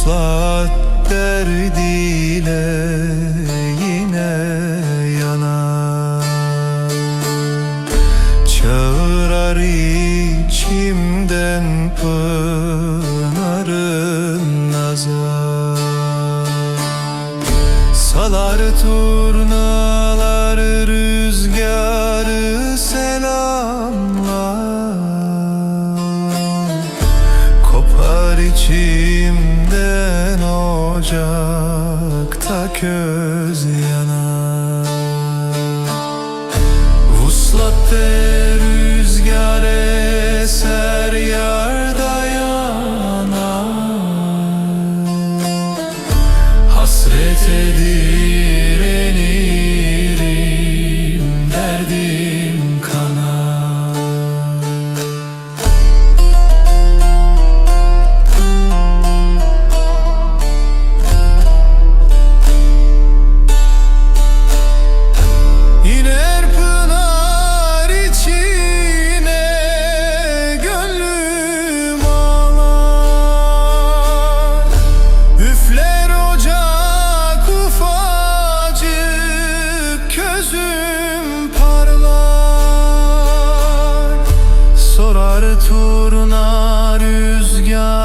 Vuslat derdiyle yine yana. Çağırar içimden pınarın nazar. Salar turna içimden ocakta köz yanar Vuslatte rüzgar eser yarda yanar Hasret edilenirim Sorar turna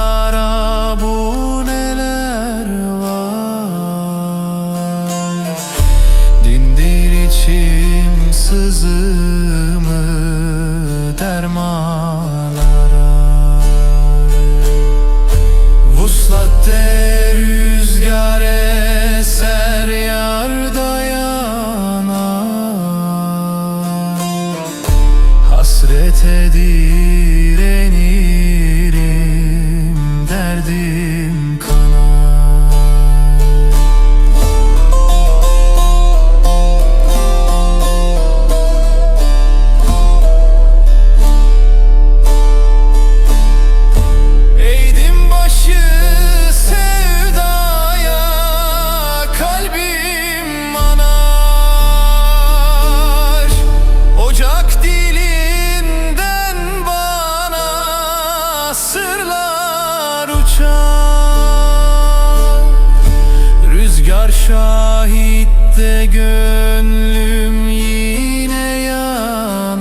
dedim şahit de gönlüm yine yanar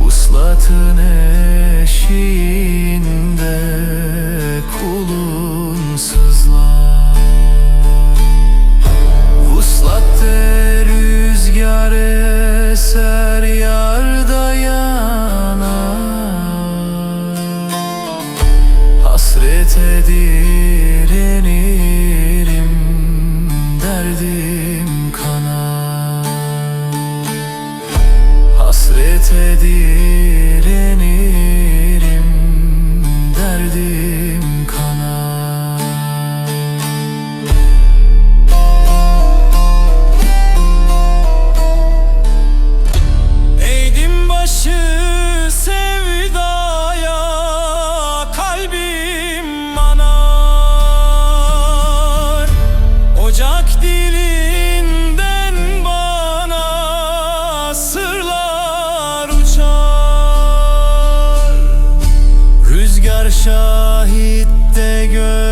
Vuslatın eşiğinde kulun sızlar Vuslat de rüzgar eser. şahit de gör